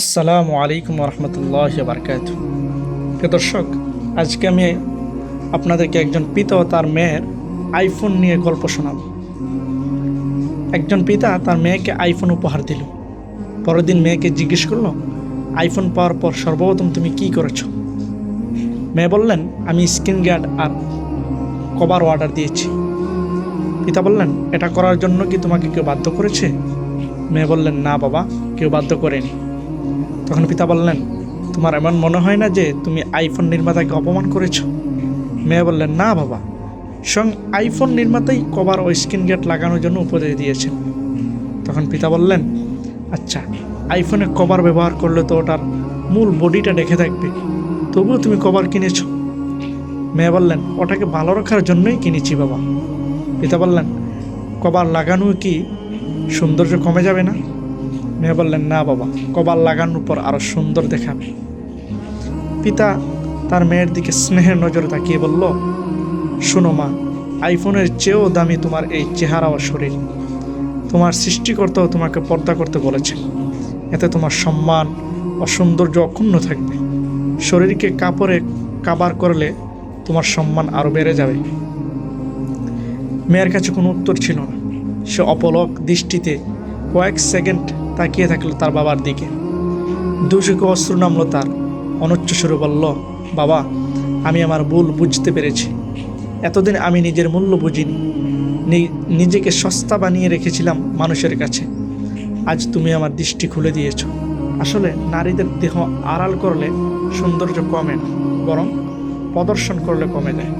আসসালামু আলাইকুম রহমতুল্লাহ বারকাত প্রিয় দর্শক, আজকে আমি আপনাদেরকে একজন পিতা তার মেয়ের আইফোন নিয়ে গল্প শোনাব। একজন পিতা তার মেয়েকে আইফোন উপহার দিল। পরের দিন মেয়েকে জিজ্ঞেস করল আইফোন পাওয়ার পর সর্বপ্রথম তুমি কি করেছ? মেয়ে বললেন, আমি স্ক্রিন গার্ড আর কভার অর্ডার দিয়েছি। পিতা বললেন, এটা করার জন্য কি তোমাকে কেউ বাধ্য করেছে? মেয়ে বললেন, না বাবা, কেউ বাধ্য করেনি। তখন পিতা বললেন, তোমার এমন মনে হয় না যে তুমি আইফোন নির্মাতাকে অপমান করেছ? মেয়ে বললেন, না বাবা, স্বয়ং আইফোন নির্মাতাই কভার ও স্ক্রিন গার্ড লাগানোর জন্য উপদেশ দিয়েছেন। তখন পিতা বললেন আচ্ছা আইফোনে কভার ব্যবহার করলে তো ওটার মূল বডিটা দেখে থাকবে, তবুও তুমি কভার কিনেছ? মেয়ে বললেন, ওটাকে ভালো রাখার জন্যই কিনেছি বাবা। পিতা বললেন, কভার লাগানো কি সৌন্দর্য কমে যাবে না? মেয়ে বললেন, না বাবা, কপাল লাগানোর পর আরও সুন্দর দেখাবে পিতা তার মেয়ের দিকে স্নেহের নজরে তাকিয়ে বলল, শোনো মা, আইফোনের চেয়েও দামি তোমার এই চেহারা ও শরীর। তোমার সৃষ্টিকর্তাও তোমাকে পর্দা করতে বলেছে। এতে তোমার সম্মান ও সৌন্দর্য অক্ষুণ্ণ থাকবে। শরীরকে কাপড়ে কাবার করলে তোমার সম্মান আরও বেড়ে যাবে। মেয়ের কাছে কোনো উত্তর ছিল না। সে অপলক দৃষ্টিতে কয়েক সেকেন্ড তাকিয়ে থাকল তার বাবার দিকে। দুচোখে অস্ত্র নামলো তার। অনুচ্চ সুরে বলল, বাবা, আমি আমার ভুল বুঝতে পেরেছি। এতদিন আমি নিজের মূল্য বুঝিনি। নিজেকে সস্তা বানিয়ে রেখেছিলাম মানুষের কাছে। আজ তুমি আমার দৃষ্টি খুলে দিয়েছ। আসলে নারীদের দেহ আড়াল করলে সৌন্দর্য কমে না, বরং প্রদর্শন করলে কমে যায়।